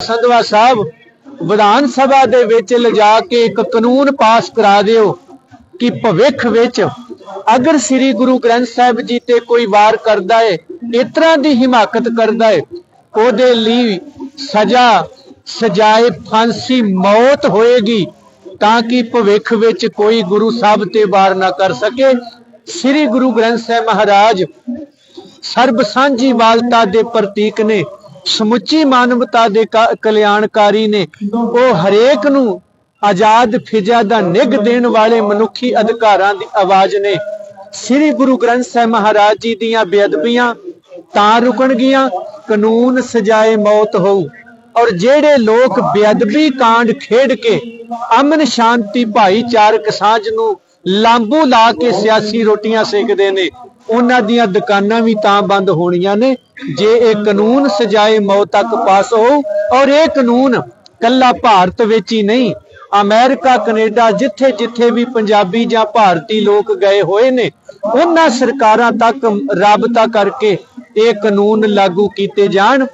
ਸੰਧਵਾ ਸਾਹਿਬ, ਵਿਧਾਨ ਸਭਾ ਦੇ ਵਿੱਚ ਲਿਜਾ ਕੇ ਇੱਕ ਕਾਨੂੰਨ ਪਾਸ ਕਰਾ ਦਿਓ ਕਿ ਭਵਿੱਖ ਵਿੱਚ ਅਗਰ ਸ੍ਰੀ ਗੁਰੂ ਗ੍ਰੰਥ ਸਾਹਿਬ ਜੀ ਤੇ ਕੋਈ ਵਾਰ ਕਰਦਾ ਹੈ ਇਸ ਦੀ ਹਿਮਾਕਤ ਕਰਦਾ ਹੈ ਉਹਦੇ ਲਈ ਸਜ਼ਾ, ਸਜਾਏ ਫਾਂਸੀ ਮੌਤ ਹੋਏਗੀ ਤਾਂ ਕਿ ਭਵਿੱਖ ਵਿੱਚ ਕੋਈ ਗੁਰੂ ਸਾਹਿਬ ਤੇ ਵਾਰ ਨਾ ਕਰ ਸਕੇ। ਸ੍ਰੀ ਗੁਰੂ ਗ੍ਰੰਥ ਸਾਹਿਬ ਮਹਾਰਾਜ ਸਰਬ ਸਾਂਝੀ ਵਾਲਤਾ ਦੇ ਪ੍ਰਤੀਕ ਨੇ ਸਮੁੱਚੀ ਮਾਨਵਤਾ ਦੇ ਕਲਿਆਣਕਾਰੀ ਨੇ ਉਹ ਹਰੇਕ ਨੂੰ ਆਜ਼ਾਦ ਫਿਜ਼ਾ ਦਾ ਨਿਗ ਦੇਣ ਵਾਲੇ ਮਨੁੱਖੀ ਅਧਿਕਾਰਾਂ ਦੀ ਆਵਾਜ਼ ਨੇ। ਸ੍ਰੀ ਗੁਰੂ ਗ੍ਰੰਥ ਸਾਹਿਬ ਮਹਾਰਾਜ ਜੀ ਦੀਆਂ ਬੇਅਦਬੀਆਂ ਤਾਂ ਰੁਕਣਗੀਆਂ ਕਾਨੂੰਨ ਸਜਾਏ ਮੌਤ ਹੋਊ। ਔਰ ਜਿਹੜੇ ਲੋਕ ਬੇਅਦਬੀ ਕਾਂਡ ਖੇਡ ਕੇ ਅਮਨ ਸ਼ਾਂਤੀ ਭਾਈਚਾਰਕ ਸਾਂਝ ਨੂੰ ਲਾਂਬੂ ਲਾ ਕੇ ਸਿਆਸੀ ਰੋਟੀਆਂ ਸੇਕਦੇ ਨੇ। ਉਹਨਾਂ ਦੀਆਂ ਦੁਕਾਨਾਂ ਵੀ ਤਾਂ ਬੰਦ ਹੋਣੀਆਂ ਨੇ। ਜੇ ਇਹ ਕਾਨੂੰਨ ਸਜਾਏ ਮੌਤ ਤੱਕ ਪਾਸ ਹੋ ਔਰ ਇਹ ਕਾਨੂੰਨ ਕੱਲਾ ਭਾਰਤ ਵਿੱਚ ਹੀ ਨਹੀਂ, ਅਮਰੀਕਾ, ਕੈਨੇਡਾ ਜਿੱਥੇ ਜਿੱਥੇ ਵੀ ਪੰਜਾਬੀ ਜਾਂ ਭਾਰਤੀ ਲੋਕ ਗਏ ਹੋਏ ਨੇ, ਉਹਨਾਂ ਸਰਕਾਰਾਂ ਤੱਕ ਰਾਬਤਾ ਕਰਕੇ ਇਹ ਕਾਨੂੰਨ ਲਾਗੂ ਕੀਤੇ ਜਾਣ।